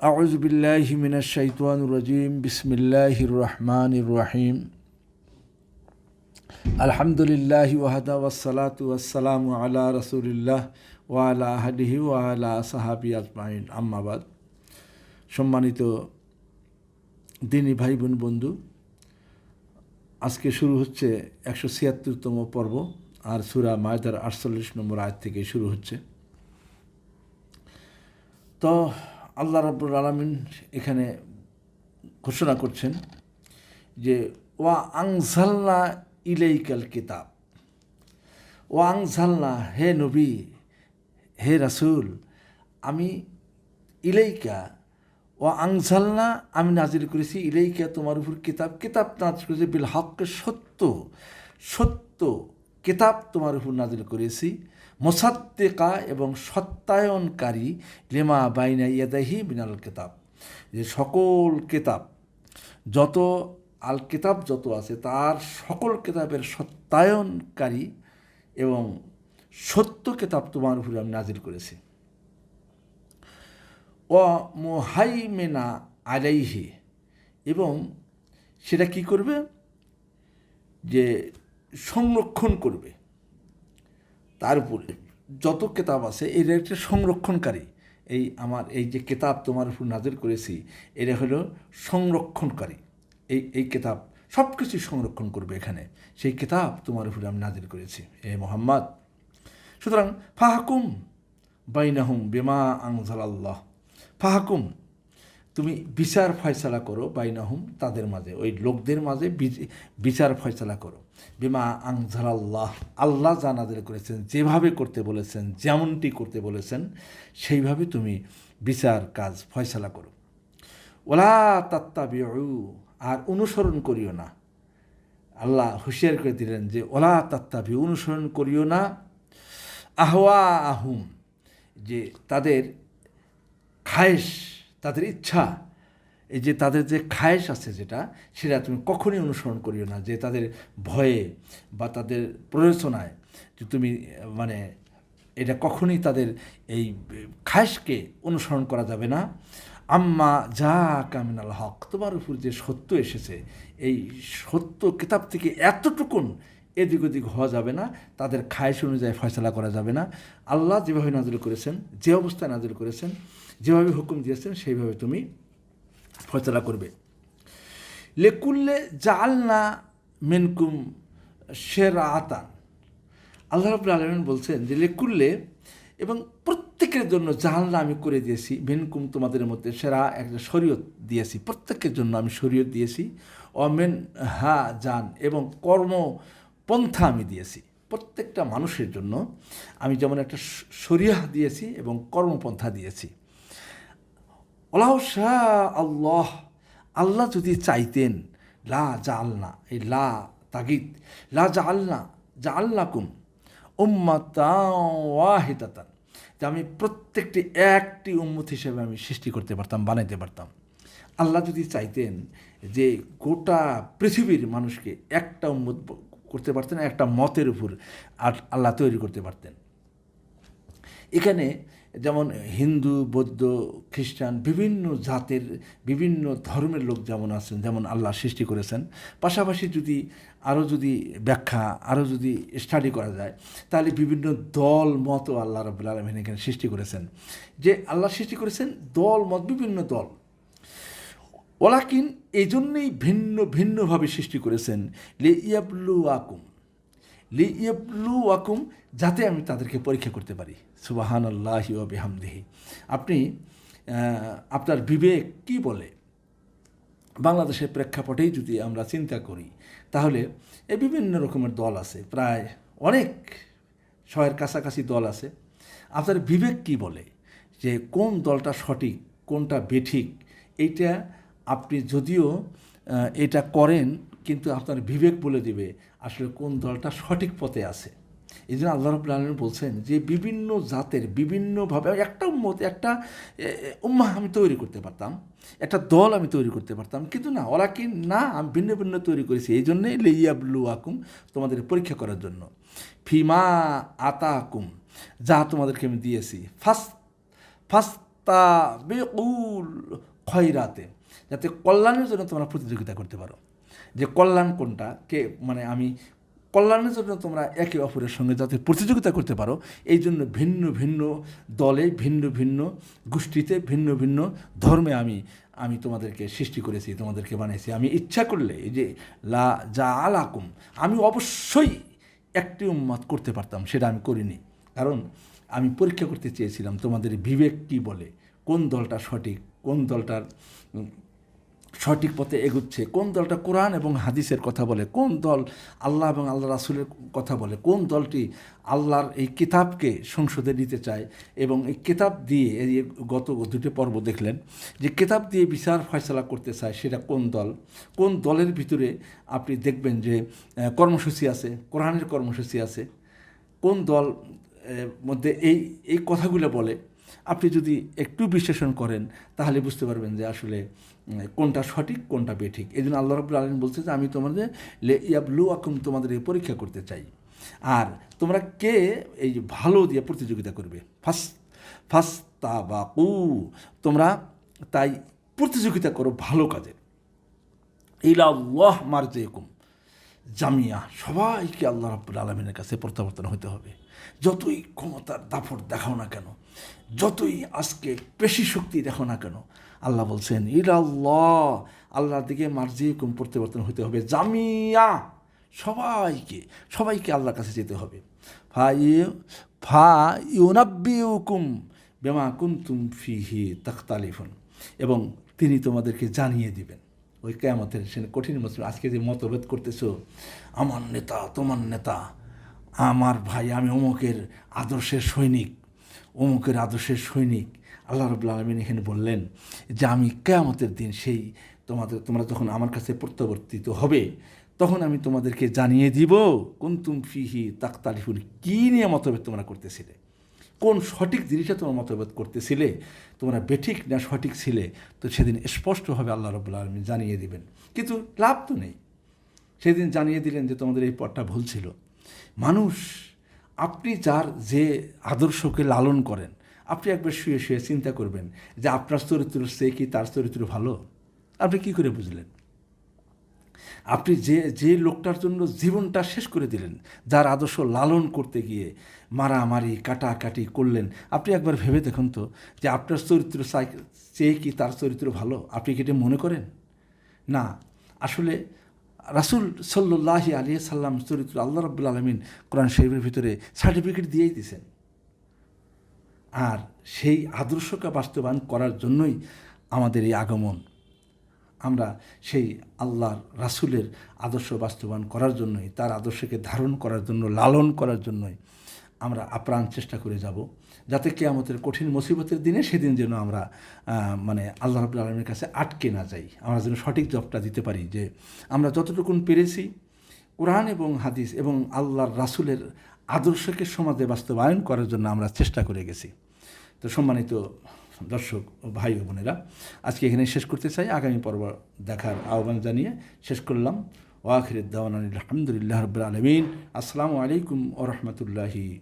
أعوذ بالله من الشيطان الرجيم بسم الله الرحمن الرحيم الحمد لله وحده والصلاة والسلام على رسول الله وعلى أهله وعلى صحابه أجمعين أما بعد সম্মানিত দিনী ভাই বোন বন্ধু আজকে শুরু হচ্ছে একশো ছিয়াত্তরতম পর্ব আর সুরা মায়দার আটচল্লিশ নম্বর আয় থেকে শুরু হচ্ছে তো আল্লাহ রাব্বুল আলমিন এখানে ঘোষণা করছেন যে, ওয়া আংসাল্লা ইলেইকাল কিতাব। ও আংসাল্লা হে নবী, হে রাসুল, আমি ইলেইকা ও আংসাল্লা আমি নাজির করেছি ইলেইকা তোমার উপর কিতাব। কিতাব নাজির করেছি বিল হককে সত্য সত্য। কিতাব তোমার উপর নাজিল করেছি। মোসাত্তেকা এবং সত্যায়নকারী লেমা বাইনা ইয়াদাহি মিনাল কিতাব। যে সকল কেতাব, যত আল কেতাব যত আছে, তার সকল কেতাবের সত্যায়নকারী এবং সত্য কেতাব তোমার উপরে আমি নাজিল করেছি। ও মোহাইমেনা আলাইহি, এবং সেটা কি করবে? যে সংরক্ষণ করবে। তার উপরে যত কেতাব আছে, এর একটা সংরক্ষণকারী। এই আমার, এই যে কেতাব তোমার উপর নাজির করেছি, এটা হলো সংরক্ষণকারী। এই এই কেতাব সব কিছু সংরক্ষণ করবে এখানে। সেই কেতাব তোমার উপরে আমি নাজির করেছি। এ মোহাম্মদ! সুতরাং ফাহাকুম বাইনাহুম বেমা আংজাল আল্লাহ ফাহাকুম তুমি বিচার ফয়সালা করো বাইনাহুম তাদের মাঝে, ওই লোকদের মাঝে বিচার ফয়সালা করো। বিমা আংজাল আল্লাহ আল্লাহ জানাদের করেছেন, যেভাবে করতে বলেছেন, যেমনটি করতে বলেছেন, সেইভাবে তুমি বিচার কাজ ফয়সালা করো। ওলা তাত্তা আর অনুসরণ করিও না। আল্লাহ হুঁশিয়ার করে দিলেন যে ওলা তাত্তাবি অনুসরণ করিও না। আহওয়া আহুম যে তাদের খায়েশ তাদের ইচ্ছা, এই যে তাদের যে খায়েশ আছে যেটা, সেটা তুমি কখনই অনুসরণ করিও না। যে তাদের ভয়ে বা তাদের প্ররোচনায় যে তুমি মানে এটা কখনই তাদের এই খায়েশকে অনুসরণ করা যাবে না। আম্মা যা কামিনাল হক, তোমার উপর যে সত্য এসেছে, এই সত্য কিতাব থেকে এতটুকুন এদিক ওদিক হওয়া যাবে না, তাদের খায়েশ অনুযায়ী ফয়সলা করা যাবে না। আল্লাহ যেভাবে নাজিল করেছেন, যে অবস্থায় নাজিল করেছেন, যেভাবে হুকুম দিয়েছেন, সেইভাবে তুমি ফয়সলা করবে। লেকুল্লে জালনা মেনকুম শেরা আতান আল্লাহ রবুল আলমিন বলছেন যে, লেকুল্লে এবং প্রত্যেকের জন্য জাহাল্লা আমি করে দিয়েছি, মেনকুম তোমাদের মধ্যে সেরা একটা শরীয়ত দিয়েছি, প্রত্যেকের জন্য আমি শরীয়ত দিয়েছি। অমেন হা জান এবং কর্ম পন্থা আমি দিয়েছি। প্রত্যেকটা মানুষের জন্য আমি যেমন একটা শরিয়াহ দিয়েছি এবং কর্মপন্থা দিয়েছি। ওলাহ শাহ আল্লাহ আল্লাহ যদি চাইতেন, লা জালনা এই লা তাগিদ, লা জালনা জালনাকুম উম্মাতা ওয়াহিদাতান, যে আমি প্রত্যেকটি একটি উম্মত হিসেবে আমি সৃষ্টি করতে পারতাম, বানাইতে পারতাম। আল্লাহ যদি চাইতেন যে গোটা পৃথিবীর মানুষকে একটা উম্মত করতে পারতেন, একটা মতের উপর আল্লাহ তৈরি করতে পারতেন। এখানে যেমন হিন্দু, বৌদ্ধ, খ্রিস্টান বিভিন্ন জাতের, বিভিন্ন ধর্মের লোক যেমন আছেন, যেমন আল্লাহ সৃষ্টি করেছেন, পাশাপাশি যদি আরও যদি ব্যাখ্যা, আরও যদি স্টাডি করা যায়, তাহলে বিভিন্ন দল মত আল্লাহ রবুল আলমিন এখানে সৃষ্টি করেছেন। যে আল্লাহ সৃষ্টি করেছেন দল, মত, বিভিন্ন দল। ওলাকিন এই জন্যেই ভিন্ন ভিন্নভাবে সৃষ্টি করেছেন লে ইয়াবলু আকুম। লি ইয়াবলু আকুম যাতে আমি তাদেরকে পরীক্ষা করতে পারি। সুবাহান আল্লাহ বেহামদেহি। আপনি আপনার বিবেক কি বলে? বাংলাদেশের প্রেক্ষাপটেই যদি আমরা চিন্তা করি, তাহলে এই বিভিন্ন রকমের দল আছে, প্রায় অনেক শয়ের কাছাকাছি দল আছে। আপনার বিবেক কি বলে? যে কোন দলটা সঠিক, কোনটা বেঠিক, এইটা আপনি যদিও এটা করেন, কিন্তু আপনার বিবেক বলে দিবে আসলে কোন দলটা সঠিক পথে আছে। এই জন্য আল্লাহ রবুল্লা আলম বলছেন যে বিভিন্ন জাতের, বিভিন্নভাবে একটা উম্মত, একটা উম্মাহ আমি তৈরি করতে পারতাম, একটা দল আমি তৈরি করতে পারতাম, কিন্তু না, ওরা কি না, আমি ভিন্ন ভিন্ন তৈরি করেছি এই জন্যে লেইয়াবলু আকুম তোমাদের পরীক্ষা করার জন্য। ফিমা আতা আকুম যা তোমাদেরকে আমি দিয়েছি ফার্স্ট ফাস্তা বেকুল খয়রাতে। যাতে কল্যাণের জন্য তোমরা প্রতিযোগিতা করতে পারো। যে কল্যাণ কোনটা? কে? মানে আমি কল্যাণের জন্য তোমরা একে অপরের সঙ্গে যাতে প্রতিযোগিতা করতে পারো, এই জন্য ভিন্ন ভিন্ন দলে, ভিন্ন ভিন্ন গোষ্ঠীতে, ভিন্ন ভিন্ন ধর্মে আমি আমি তোমাদেরকে সৃষ্টি করেছি, তোমাদেরকে বানিয়েছি। আমি ইচ্ছা করলে যে লা যা আলাকুম আমি অবশ্যই একটি উন্মাদ করতে পারতাম, সেটা আমি করিনি। কারণ আমি পরীক্ষা করতে চেয়েছিলাম, তোমাদের বিবেক কী বলে, কোন দলটা সঠিক, কোন দলটার সঠিক পথে এগুচ্ছে। কোন দলটা কোরআন এবং হাদিসের কথা বলে? কোন দল আল্লাহ এবং আল্লাহ রাসুলের কথা বলে? কোন দলটি আল্লাহর এই কিতাবকে সংসদে নিতে চায়? এবং এই কিতাব দিয়ে, এই গত দুটি পর্ব দেখলেন, যে কিতাব দিয়ে বিচার ফয়সলা করতে চায় সেটা কোন দল? কোন দলের ভিতরে আপনি দেখবেন যে কর্মসূচি আছে, কোরআনের কর্মসূচি আছে, কোন দল মধ্যে এই এই কথাগুলো বলে? আপনি যদি একটু বিশ্লেষণ করেন, তাহলে বুঝতে পারবেন যে আসলে কোনটা সঠিক, কোনটা বেঠিক। এই জন্য আল্লাহ রবুল আলম বলছে যে, আমি তোমাদের লে ইয়াবলু আকুম তোমাদের পরীক্ষা করতে চাই। আর তোমরা কে? এই ভালো দিয়ে প্রতিযোগিতা করবে। ফার্স্ট বা উ তোমরা তাই প্রতিযোগিতা করো ভালো কাজে। ইলাল্লাহ মারজেকুম জামিয়া, সবাইকে আল্লাহ রাব্বুল আলমিনের কাছে প্রত্যাবর্তন হতে হবে। যতই ক্ষমতার দাফট দেখাও না কেন, যতই আজকে পেশি শক্তি দেখো না কেন, আল্লাহ বলছেন, ইলাল্লাহ, আল্লাহর দিকে মার্জিকুম প্রত্যাবর্তন হতে হবে। জামিয়া, সবাইকে সবাইকে আল্লাহর কাছে যেতে হবে। ফা ফা ইউনাব্বিউকুম বেমা কুন্তুম ফিহি তাখতালিফুন। এবং তিনি তোমাদেরকে জানিয়ে দিবেন। ওই কেয়ামতের সে কঠিন মতলব আজকে যে মতভেদ করতেছো, আমার নেতা, তোমার নেতা, আমার ভাই, আমি অমুকের আদর্শের সৈনিক, অমুকের আদর্শের সৈনিক। আল্লাহ রবুল্লা আলমিন এখানে বললেন যে, আমি কেয়ামতের দিন সেই তোমাদের, তোমরা যখন আমার কাছে প্রত্যাবর্তিত হবে, তখন আমি তোমাদেরকে জানিয়ে দিব, কুন্তুম ফিহি তাকতালিফুন কী নিয়ে মতভেদ তোমরা করতেছিলে? কোন সঠিক জিনিসটা তোমরা মতভেদ করতেছিলে, তোমরা বেঠিক না সঠিক ছিলে, তো সেদিন স্পষ্টভাবে আল্লাহ রবুল্লা আলমী জানিয়ে দিবেন। কিন্তু লাভ তো নেই। সেদিন জানিয়ে দিলেন যে তোমাদের এই পথটা ভুল ছিল। মানুষ, আপনি যার যে আদর্শকে লালন করেন, আপনি একবার শুয়ে শুয়ে চিন্তা করবেন যে আপনার চরিত্র সে কি, তার চরিত্র ভালো? আপনি কি করে বুঝলেন? আপনি যে যে লোকটার জন্য জীবনটা শেষ করে দিলেন, যার আদর্শ লালন করতে গিয়ে মারামারি, কাটাকাটি করলেন, আপনি একবার ভেবে দেখুন তো যে আপনার চরিত্র চেয়ে কি তার চরিত্র ভালো? আপনি কি এটা মনে করেন? না। আসলে রাসুল সাল্লাহ আলী সাল্লাম চরিত্র আল্লাহ রব্বুল আলমিন কোরআন শরীফের ভিতরে সার্টিফিকেট দিয়েই দিছেন। আর সেই আদর্শকে বাস্তবায়ন করার জন্যই আমাদের এই আগমন। আমরা সেই আল্লাহর রাসুলের আদর্শ বাস্তবায়ন করার জন্যই, তার আদর্শকে ধারণ করার জন্য, লালন করার জন্যই আমরা আপ্রাণ চেষ্টা করে যাব। যাতে কি আমাদের কঠিন মুসিবতের দিনে সেদিন যেন আমরা মানে আল্লাহ রাবুল আলমের কাছে আটকে না যাই। আমরা যেন সঠিক জবটা দিতে পারি যে আমরা যতটুকুন পেরেছি, কোরআন এবং হাদিস এবং আল্লাহর রাসুলের আদর্শকে সমাজে বাস্তবায়ন করার জন্য আমরা চেষ্টা করে গেছি। তো সম্মানিত দর্শক ভাই ও বোনেরা। আজকে এখানে শেষ করতে চাই। আগামী পর্ব দেখার আহ্বান জানিয়ে শেষ করলাম। ওয়াখির দাওয়ান আলহামদুলিল্লাহ রবিল আলমিন। আসসালামু আলাইকুম ও রহমতুল্লাহি